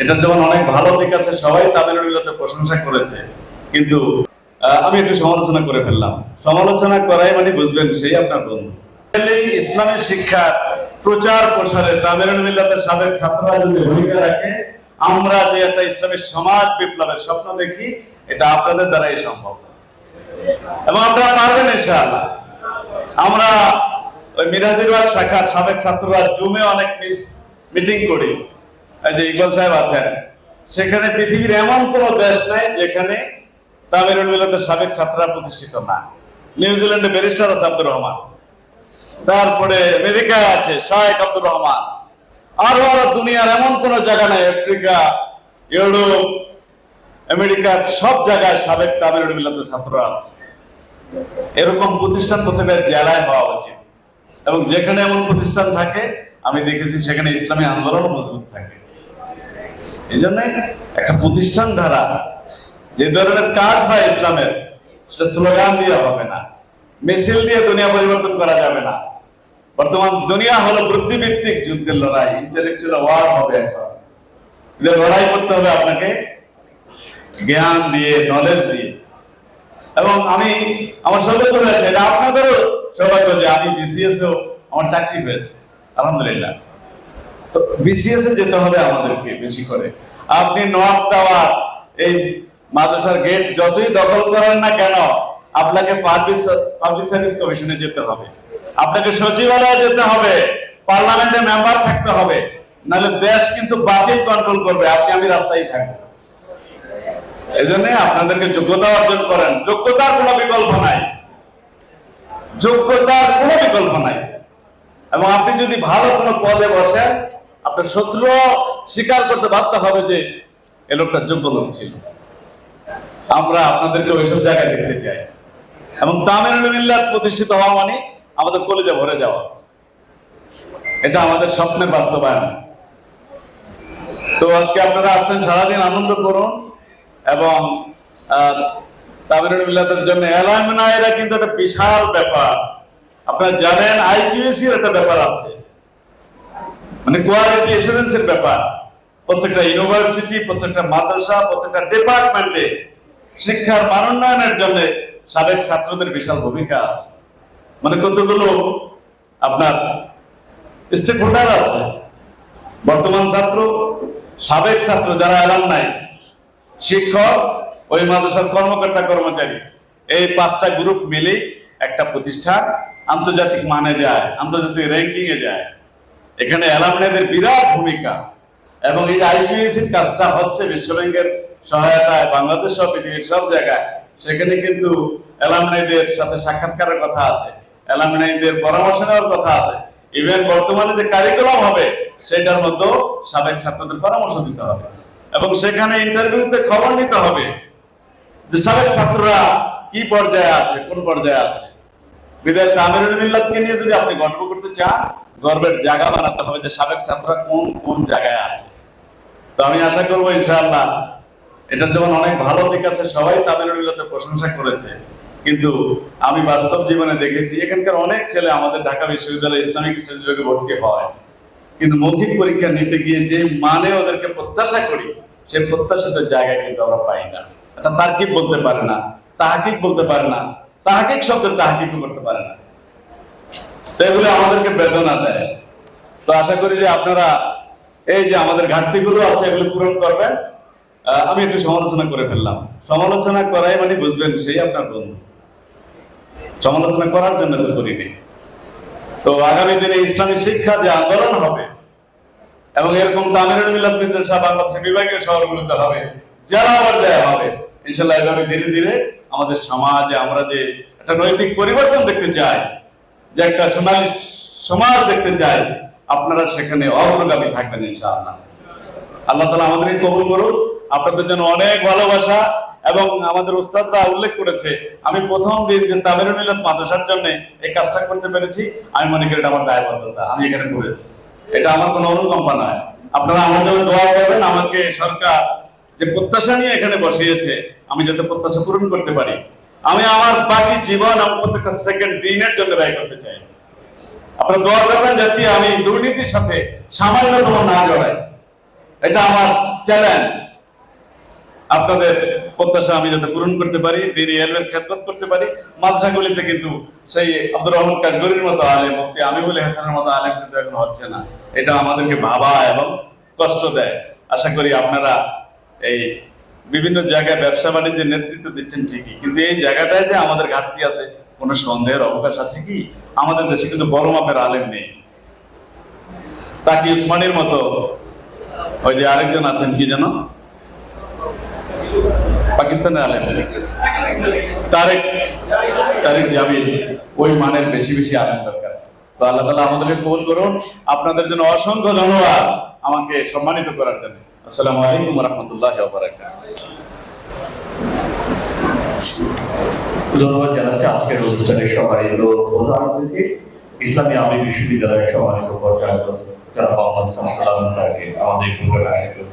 এটার যেমন অনেক ভালো দিক আছে, সবাই তামিলনাড়ুতে প্রশংসা করেছে। কিন্তু আমি একটু সমালোচনা করে ফেললাম। সমালোচনা করাই মানে বুঝবেন সেই আপনার বন্ধু। এই ইসলামী শিক্ষা প্রচার প্রসারে তামিলনাড়ু মিল্লাতের সাবেক ছাত্ররা যদি ভূমিকা রাখে, আমরা যে একটা ইসলামী সমাজ বিপ্লবের স্বপ্ন দেখি, এটা আপনাদের দ্বারাই সম্ভব। এবং আপনারা পারবেন ইনশাআল্লাহ। আমরা ওই মিরাজিরবাগ শাখার সাবেক ছাত্ররা জুমে অনেক মিটিং করি। যে ইকবাল সাহেব আছেন, সেখানে পৃথিবীর এমন কোন দেশ নাই যেখানে তামিলনাড়ু মিলাতের সাবেক ছাত্ররা প্রতিষ্ঠিত না। নিউজিল্যান্ডে ব্যারিস্টার আছে আব্দুর রহমান। তারপরে আমেরিকায় আছে শাহেক আব্দুর রহমান। আরও আরও দুনিয়ার এমন কোন জায়গা নাই, আফ্রিকা, ইউরোপ, আমেরিকার সব জায়গায় সাবেক তামিলনাড়ু মিলাতের ছাত্ররা আছে। এরকম প্রতিষ্ঠান প্রত্যেকের জেলায় হওয়া উচিত। এবং যেখানে এমন প্রতিষ্ঠান থাকে, আমি দেখেছি সেখানে ইসলামী আন্দোলন মজবুত থাকে। এই জন্য একটা প্রতিষ্ঠান দ্বারা যে ধরনের কাজ হয় ইসলামের, সেটা স্লোগান দিয়ে হবে না। মিছিল দিয়ে দুনিয়া পরিবর্তন করা যাবে না। বর্তমান দুনিয়া হলো বুদ্ধিভিত্তিক যুদ্ধের লড়াই ইন্টেলেকচুয়াল ওয়ার হবে এখন। লড়াই করতে হবে আপনাকে, জ্ঞান দিয়ে নলেজ দিয়ে। এবং আমি, আমার সৌভাগ্য হয়েছে এটা আপনাদেরও সৌভাগ্য যে আমি বিসিএস আমার চাকরি হয়েছে আলহামদুলিল্লাহ। বিসিএস এ যেতে হবে আমাদেরকে বেশি করে। আপনি নর্থ টাওয়ার, এই মাদ্রাসার গেট যতই দখল করেন না কেন, আপনাকে পাবলিক পাবলিক সার্ভিস কমিশনে যেতে হবে। আপনাকে সচিবালয়ে যেতে হবে পার্লামেন্টে মেম্বার থাকতে হবে। নাহলে দেশ কিন্তু বাতিল কন্ট্রোল করবে, আপনি, আমি রাস্তায় থাকব। এই জন্য আপনাদেরকে যোগ্যতা অর্জন করেন। যোগ্যতার কোনো বিকল্প নাই। যোগ্যতার কোনো বিকল্প নাই। এবং আপনি যদি ভালো কোনো পদে বসেন আপনার শত্রু স্বীকার করতে বাধ্য হবে যে এ লোকটা যোগ্য লোক ছিল। আমরা আপনাদেরকে ওইসব জায়গায় দেখতে চাই। এবং তামিলনাড়ু প্রতিষ্ঠিত হওয়া মানে আমাদের কলেজে ভরে যাওয়া। এটা আমাদের স্বপ্নের বাস্তবায়ন। তো আজকে আপনারা আসছেন, সারাদিন আনন্দ করুন এবং তামিলনাড়ু মিল্লাতের জন্য এলামিনাইরা কিন্তু একটা বিশাল ব্যাপার। আপনারা জানেন আইকিউএসি একটা ব্যাপার আছে। মানে কোয়ালিটি এসুরেন্সের ব্যাপার। প্রত্যেকটা ইউনিভার্সিটি প্রত্যেকটা মাদ্রাসা, প্রত্যেকটা ডিপার্টমেন্টে শিক্ষার মানোন্নয়নের জন্য সাবেক ছাত্রদের বিশাল ভূমিকা আছে। মানে কতগুলো আপনার স্টেক হোল্ডার আছে? বর্তমান ছাত্র, সাবেক ছাত্র যারা এলাম নাই, শিক্ষক, ওই মাদ্রাসার কর্মকর্তা, কর্মচারী, এই পাঁচটা গ্রুপ মিলেই একটা প্রতিষ্ঠান আন্তর্জাতিক মানে যায়, আন্তর্জাতিক র্যাঙ্কিং এ যায়। এখানে অ্যালামনাইদের বিরাট ভূমিকা। এবং এই আইপিএস এর কাজটা হচ্ছে বিশ্ব ব্যাংকের সহায়তায় বাংলাদেশ সহ পৃথিবীর সব জায়গায়, সেখানে কিন্তু অ্যালামনাইদের সাথে সাক্ষাৎকারের কথা আছে, অ্যালামনাইদের পরামর্শ নেওয়ার কথা আছে। ইভেন বর্তমানে যে কারিকুলাম হবে, সেটার মধ্যে সাবেক ছাত্রদের পরামর্শ দিতে হবে। এবং সেখানে ইন্টারভিউতে খবর নিতে হবে যে সাবেক ছাত্ররা কি পর্যায়ে আছে, কোন পর্যায়ে আছে। বিদায় তামিলুল মিল্লাতকে নিয়ে যদি আপনি গর্ব করতে চান গর্বের জায়গা বানাতে হবে যে সাবেক ছাত্ররা কোন কোন জায়গায় আছে। তো আমি আশা করব ইনশাআল্লাহ এটার যেমন অনেক ভালো দিক আছে, সবাই তামিলুল মিল্লাতে প্রশংসা করেছে। কিন্তু আমি বাস্তব জীবনে দেখেছি, এখানকার অনেক ছেলে আমাদের ঢাকা বিশ্ববিদ্যালয়ে ইসলামিক স্টাডিজ ভর্তি হয়। কিন্তু মৌখিক পরীক্ষা নিতে গিয়ে যে মানে ওদেরকে প্রত্যাশা করি, সে প্রত্যাশিত জায়গায় কিন্তু আমরা পাই না। এটা তার্কিক বলতে পারে না, তাহাকিক বলতে পারে না, তাহাকিক শব্দের তাহাকিক করতে পারে না। তো আমাদেরকে বেদনা দেয়। তো আশা করি যে আপনারা এই যে আমাদের ঘাটতিগুলো আছে, এগুলো পূরণ করবেন। আমি একটু সমালোচনা করে ফেললাম। সমালোচনা করাই মানে বুঝবেন সেই আপনার বন্ধু। সমালোচনা করার জন্য তো করিনি। তো আগামী দিনে ইসলামী শিক্ষা যে আন্দোলন হবে, এবং এরকম তামিলনাড়ু মিলাদ মাদ্রাসা বাংলাদেশের বিভাগীয় শহরগুলোতে হবে, জেলা পর্যায়ে হবে, ইনশাল্লাহ এভাবে ধীরে ধীরে আমাদের সমাজে আমরা যে একটা নৈতিক পরিবর্তন দেখতে চাই যে একটা সোনালী সমাজ দেখতে চাই আপনারা সেখানে অগ্রগামী থাকবেন ইনশাআল্লাহ। আল্লাহ তালা আমাদেরকে কবুল করুন আপনাদের জন্য অনেক ভালোবাসা এবং আমাদের উস্তাদরা উল্লেখ করেছে, আমি প্রথম দিন যে তামিলুল মিলাদ মাদ্রাসার জন্য এই কাজটা করতে পেরেছি, আমি মনে করি এটা আমার দায়বদ্ধতা, আমি এখানে করেছি এটা আমার কোনো অনুকম্পা নয়। আপনারা আমার জন্য দোয়া করবেন, আমাকে সরকার যে প্রত্যাশা নিয়ে এখানে বসিয়েছে, আমি যাতে প্রত্যাশা পূরণ করতে পারি। আমি আমার বাকি জীবন, আমার প্রত্যেকটা সেকেন্ড দিনের জন্য ব্যয় করতে চাই। আপনারা দোয়া করবেন যাতে আমি দুর্নীতির সাথে সামান্যতম না জড়াই। এটা আমার চ্যালেঞ্জ আপনাদের প্রত্যাশা আমি যাতে পূরণ করতে পারি, দিনী এলমের খেদমত করতে পারি। মাদ্রাসাগুলিতে কিন্তু সেই আব্দুর রহমান কাশগরির মতো আলেম মুফতি আমিবুল হাসানের মতো আলেম কিন্তু এখন হচ্ছে না। এটা আমাদেরকে ভাবা এবং কষ্ট দেয়। আশা করি আপনারা এই বিভিন্ন জায়গায় ব্যবসা বাণিজ্যের নেতৃত্ব দিচ্ছেন ঠিকই। কিন্তু এই জায়গাটায় যে আমাদের ঘাটতি আছে, কোনো সন্দেহের অবকাশ আছে কি? আমাদের দেশে কিন্তু বড় মাপের আলেম নেই। তাকে উসমানির মতো ওই যে আরেকজন আছেন কি যেন? পাকিস্তানের আলেম। তারেক তারেক জামিল ওই মানের বেশি বেশি আলেম দরকার। তো আল্লাহ তালা আমাদেরকে কবুল করুন। আপনাদের জন্য অসংখ্য ধন্যবাদ আমাকে সম্মানিত করার জন্য। আসসালামু আলাইকুম রহমতুল্লাহ ধন্যবাদ জানাচ্ছি আজকের অনুষ্ঠানের সম্মানিত প্রধান অতিথি ইসলামী আমির বিশ্ববিদ্যালয়ের সম্মানিত উপাচার্য যারা মোহাম্মদ সালাম স্যারকে আমাদের প্রোগ্রামে আসার জন্য